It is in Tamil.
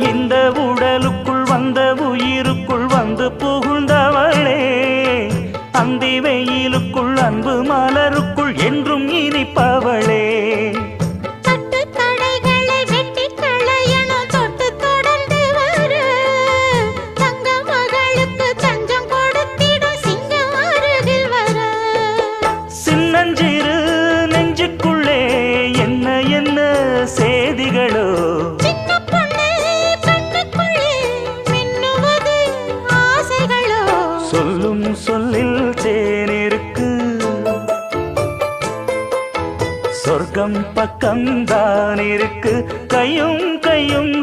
இந்த உடலுக்குள் வந்த உயிருக்குள் வந்து புகுந்தவளே. அந்தி வெயிலுக்குள் அன்பு மலருக்குள் என்றும் இனிப்பவளே. சின்னஞ்சிறு நெஞ்சுக்குள்ளே என்ன என்ன செய்திகளோ சொல்லில் தேனிருக்கு சொர்க்கம் பக்கம்தான் இருக்கு. கையும் கையும்